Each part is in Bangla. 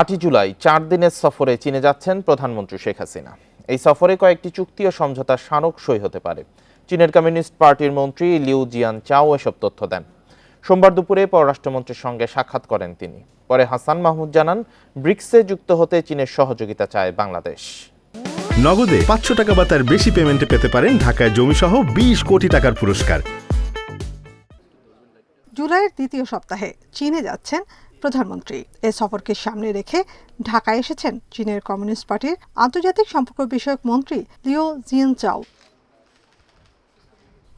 আটই জুলাই চার দিনের সফরে চীনে যাচ্ছেন প্রধানমন্ত্রী শেখ হাসিনা। এই সফরে কয়েকটি চুক্তি ও সমঝোতার স্মারক সই হতে পারে। চীনের কমিউনিস্ট পার্টির মন্ত্রী লিউ জিয়ান চাও এসব তথ্য দেন। সোমবার দুপুরে পররাষ্ট্রমন্ত্রীর সঙ্গে সাক্ষাৎ করেন তিনি। পরে হাসান মাহমুদ জানান ব্রিক্সে যুক্ত হতে চীনের সহযোগিতা চায় বাংলাদেশ। নগদে পাঁচশো টাকা বা তার বেশি পেমেন্টে পেতে পারেন ঢাকায় জমিসহ বিশ কোটি টাকার পুরস্কার। জুলাইয়ের দ্বিতীয় সপ্তাহে চীনে যাচ্ছেন প্রধানমন্ত্রী। এ সফরকে সামনে রেখে ঢাকায় এসেছেন চীনের কমিউনিস্ট পার্টির আন্তর্জাতিক সম্পর্ক বিষয়ক মন্ত্রী লিও জিয়ানচাও।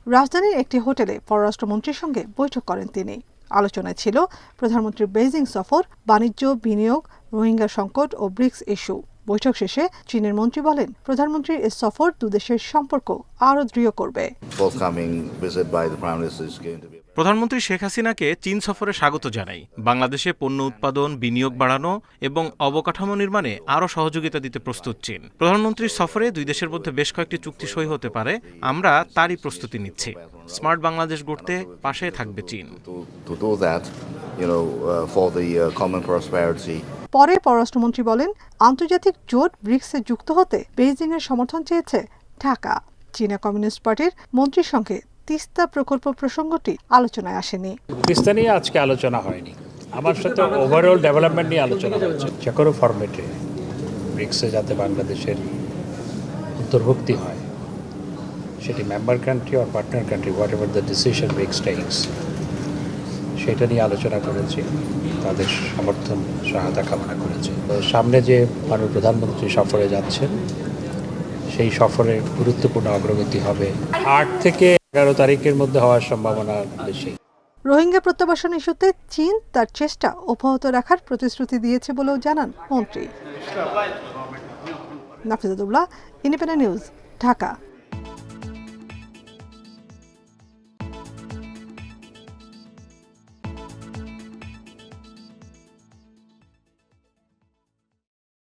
রাজধানীর একটি হোটেলে পররাষ্ট্রমন্ত্রীর সঙ্গে বৈঠক করেন তিনি। আলোচনায় ছিল প্রধানমন্ত্রীর বেজিং সফর, বাণিজ্য, বিনিয়োগ, রোহিঙ্গা সংকট ও ব্রিক্স ইস্যু। বৈঠক শেষে চীনের মন্ত্রী বলেন প্রধানমন্ত্রীর এ সফর দুদেশের সম্পর্ক আরও দৃঢ় করবে। প্রধানমন্ত্রী শেখ হাসিনাকে চীন সফরে স্বাগত জানাই। বাংলাদেশে পণ্য উৎপাদন বিনিয়োগ বাড়ানো এবং অবকাঠামো নির্মাণে আরও সহযোগিতা দিতে প্রস্তুত চীন। প্রধানমন্ত্রীর সফরে দুই দেশের মধ্যে বেশ কয়েকটি চুক্তি সই হতে পারে আমরা তারই প্রস্তুতি নিচ্ছি। স্মার্ট বাংলাদেশ গড়তে পাশে থাকবে চীন। Uh, uh. পরে পররাষ্ট্রমন্ত্রী বলেন আন্তর্জাতিক জোট ব্রিক্সে যুক্ত হতে বেইজিং এর সমর্থন চেয়েছে ঢাকা। চীনা কমিউনিস্ট পার্টির মন্ত্রীর সঙ্গে তিস্তা প্রকল্প প্রসঙ্গটি আলোচনায় আসেনি। তিস্তা নিয়ে আজকে আলোচনা হয়নি। আমার সাথে ওভারঅল ডেভেলপমেন্ট নিয়ে আলোচনা হচ্ছে। যে কোনো ফরম্যাটে ব্রিক্সে যাতে বাংলাদেশের অন্তর্ভুক্তি হয়, সেটি member country R partner country whatever the decision BRICS takes সেটা নিয়ে আলোচনা করেছি। তাদের সমর্থন, সহায়তা কামনা করেছি। সামনে যে মাননীয় প্রধানমন্ত্রী সফরে যাচ্ছেন, সেই সফরে গুরুত্বপূর্ণ অগ্রগতি হবে। আট থেকে এগারো তারিখের মধ্যে হওয়ার সম্ভাবনা বেশি। রোহিঙ্গা প্রত্যাবাসন ইস্যুতে চীন তার চেষ্টা অব্যাহত রাখার প্রতিশ্রুতি দিয়েছে বলেও জানান মন্ত্রী। নাফিজাদুল্লাহ ইন্ডিপেন্ডেন্ট নিউজ, ঢাকা।